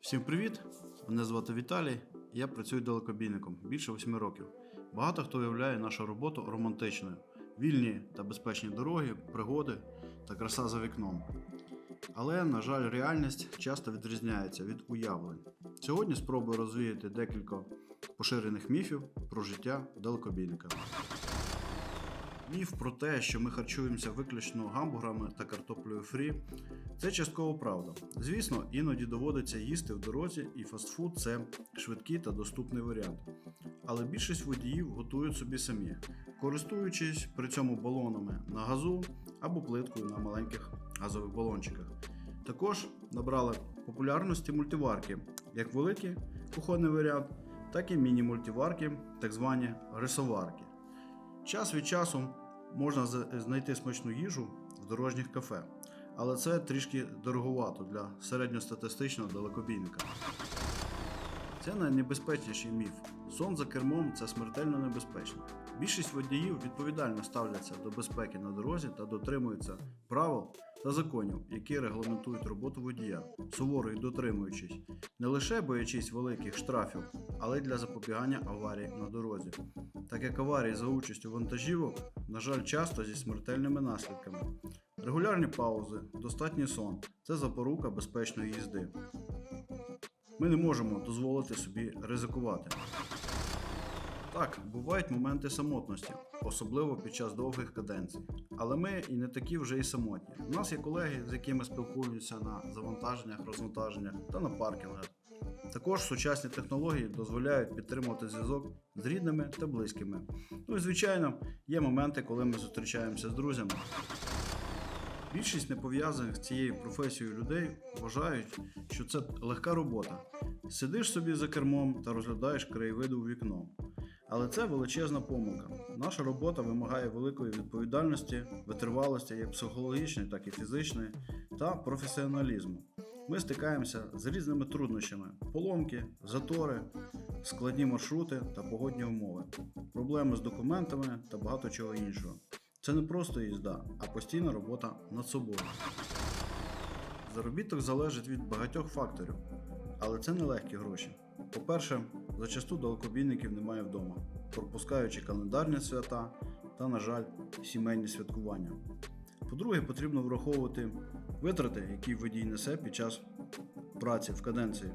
Всім привіт! Мене звати Віталій. Я працюю далекобійником більше 8 років. Багато хто уявляє нашу роботу романтичною: вільні та безпечні дороги, пригоди та краса за вікном. Але, на жаль, реальність часто відрізняється від уявлень. Сьогодні спробую розвіяти декілька поширених міфів про життя далекобійника. Міф про те, що ми харчуємося виключно гамбургами та картоплею фрі, це частково правда. Звісно, іноді доводиться їсти в дорозі, і фастфуд це швидкий та доступний варіант. Але більшість водіїв готують собі самі, користуючись при цьому балонами на газу або плиткою на маленьких газових балончиках. Також набрали популярності мультиварки, як великий кухонний варіант, так і міні-мультиварки, так звані рисоварки. Час від часу можна знайти смачну їжу в дорожніх кафе, але це трішки дороговато для середньостатистичного далекобійника. Це найнебезпечніший міф. Сон за кермом це смертельно небезпечно. Більшість водіїв відповідально ставляться до безпеки на дорозі та дотримуються правил та законів, які регламентують роботу водія, суворо їх дотримуючись, не лише боячись великих штрафів, але й для запобігання аварій на дорозі. Так як аварії за участю вантажівок, на жаль, часто зі смертельними наслідками. Регулярні паузи, достатній сон це запорука безпечної їзди. Ми не можемо дозволити собі ризикувати. Так, бувають моменти самотності, особливо під час довгих каденцій. Але ми і не такі вже й самотні. У нас є колеги, з якими спілкуються на завантаженнях, розвантаженнях та на паркінгах. Також сучасні технології дозволяють підтримувати зв'язок з рідними та близькими. Ну і звичайно, є моменти, коли ми зустрічаємося з друзями. Більшість непов'язаних з цією професією людей вважають, що це легка робота. Сидиш собі за кермом та розглядаєш краєвиди у вікно. Але це величезна помилка. Наша робота вимагає великої відповідальності, витривалості як психологічної, так і фізичної та професіоналізму. Ми стикаємося з різними труднощами: поломки, затори, складні маршрути та погодні умови, проблеми з документами та багато чого іншого. Це не просто їзда, а постійна робота над собою. Заробіток залежить від багатьох факторів, але це не легкі гроші. По-перше, зачасту далекобійників немає вдома, пропускаючи календарні свята та, на жаль, сімейні святкування. По-друге, потрібно враховувати витрати, які водій несе під час праці в каденції.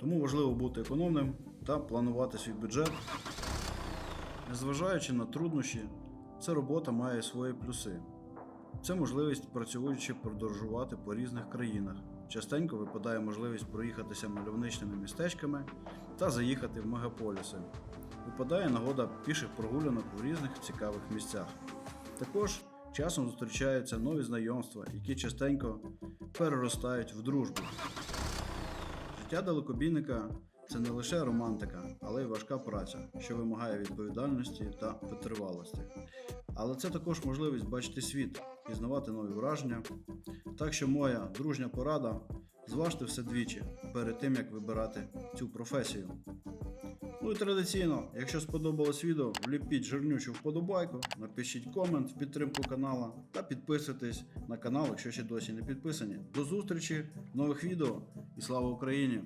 Тому важливо бути економним та планувати свій бюджет. Незважаючи на труднощі, ця робота має свої плюси. Це можливість працюючи подорожувати по різних країнах. Частенько випадає можливість проїхатися мальовничними містечками та заїхати в мегаполіси. Випадає нагода піших прогулянок у різних цікавих місцях. Також часом зустрічаються нові знайомства, які частенько переростають в дружбу. Життя далекобійника це не лише романтика, але й важка праця, що вимагає відповідальності та витривалості. Але це також можливість бачити світ, пізнавати нові враження. Так що моя дружня порада зважте все двічі перед тим, як вибирати цю професію. Ну і традиційно, якщо сподобалось відео, вліпіть жирнючу вподобайку, напишіть комент в підтримку канала та підписуйтесь на канал, якщо ще досі не підписані. До зустрічі в нових відео і слава Україні!